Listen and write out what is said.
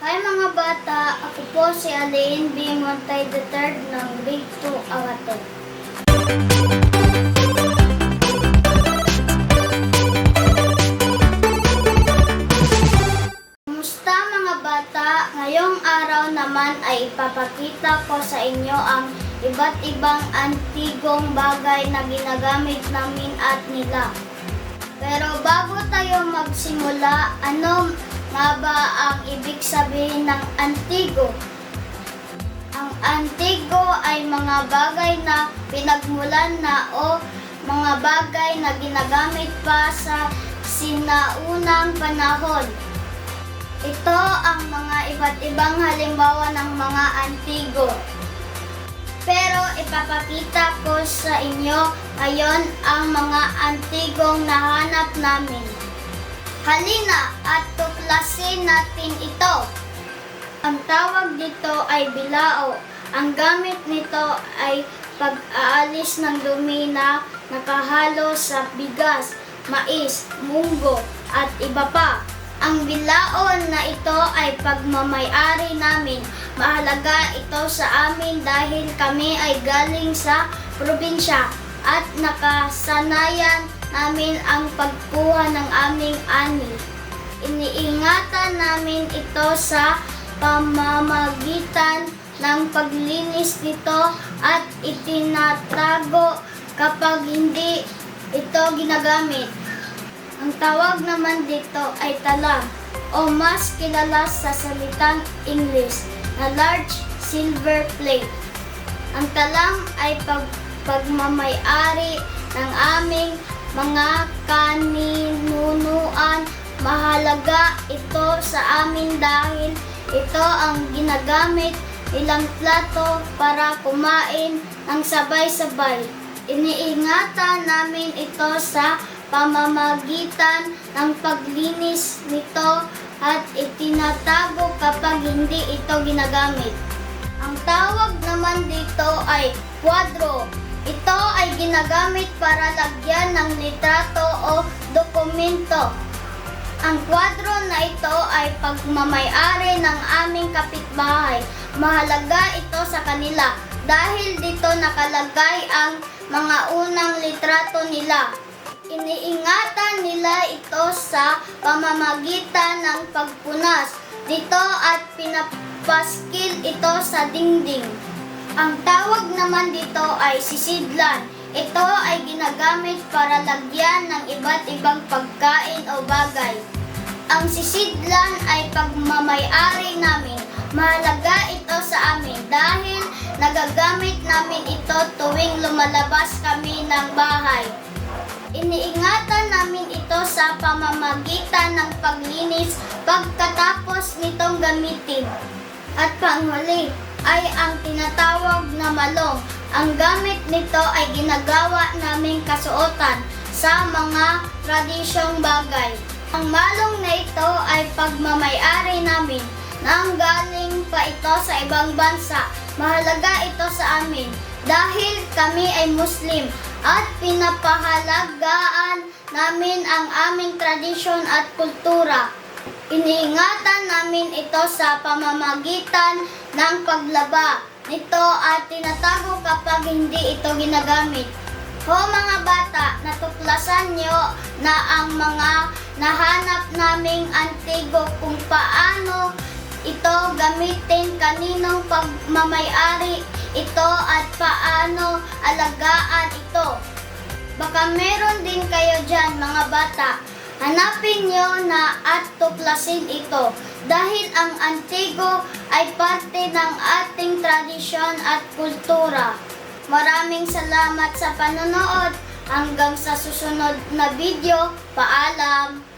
Hi mga bata, ako po si Alain B. Montay III ng Grade 2 Agato. Kumusta mga bata? Ngayong araw naman ay ipapakita ko sa inyo ang iba't ibang antigong bagay na ginagamit namin at nila. Pero bago tayo magsimula, ano nga ba ang ibig sabihin ng antigo? Ang antigo ay mga bagay na pinagmulan na o mga bagay na ginagamit pa sa sinaunang panahon. Ito ang mga iba't ibang halimbawa ng mga antigo. Pero ipapakita ko sa inyo ngayon ang mga antigong nahanap namin. Halina at natin ito. Ang tawag dito ay bilao. Ang gamit nito ay pag-aalis ng dumi na nakahalo sa bigas, mais, munggo at iba pa. Ang bilaon na ito ay pagmamayari namin. Mahalaga ito sa amin dahil kami ay galing sa probinsya at nakasanayan namin ang pagkuha ng aming ani. Iniingatan namin ito sa pamamagitan ng paglinis nito at itinatago kapag hindi ito ginagamit. Ang tawag naman dito ay tala o mas kilala sa salitang English na large silver plate. Ang talang ay pag pagmamayari ng aming mga kaninunuan. Ito sa amin dahil ito ang ginagamit ilang plato para kumain ng sabay-sabay. Iniingatan namin ito sa pamamagitan ng paglinis nito at itinatago kapag hindi ito ginagamit. Ang tawag naman dito ay kwadro. Ito ay ginagamit para lagyan ng litrato o dokumento. Ang kwadro na ito ay pagmamayari ng aming kapitbahay. Mahalaga ito sa kanila dahil dito nakalagay ang mga unang litrato nila. Iniingatan nila ito sa pamamagitan ng pagpunas dito at pinapaskil ito sa dingding. Ang tawag naman dito ay sisidlan. Ito ay ginagamit para lagyan ng iba't ibang pagkain o bagay. Ang sisidlan ay pagmamayari namin. Mahalaga ito sa amin dahil nagagamit namin ito tuwing lumalabas kami ng bahay. Iniingatan namin ito sa pamamagitan ng paglinis pagkatapos nitong gamitin. At panghuli ay ang tinatawag na malong. Ang gamit nito ay ginagawa naming kasuotan sa mga tradisyong bagay. Ang malong na ito ay pagmamayari namin nang galing pa ito sa ibang bansa. Mahalaga ito sa amin dahil kami ay Muslim at pinapahalagaan namin ang aming tradisyon at kultura. Iniingatan namin ito sa pamamagitan ng paglaba nito at tinatago kapag hindi ito ginagamit. Ho mga bata, natuklasan nyo na ang mga nahanap naming antigo kung paano ito gamitin kaninong pagmamayari ito at paano alagaan ito. Baka meron din kayo dyan mga bata. Hanapin nyo na at tuklasin ito dahil ang antigo ay parte ng ating tradisyon at kultura. Maraming salamat sa panonood. Hanggang sa susunod na video, paalam!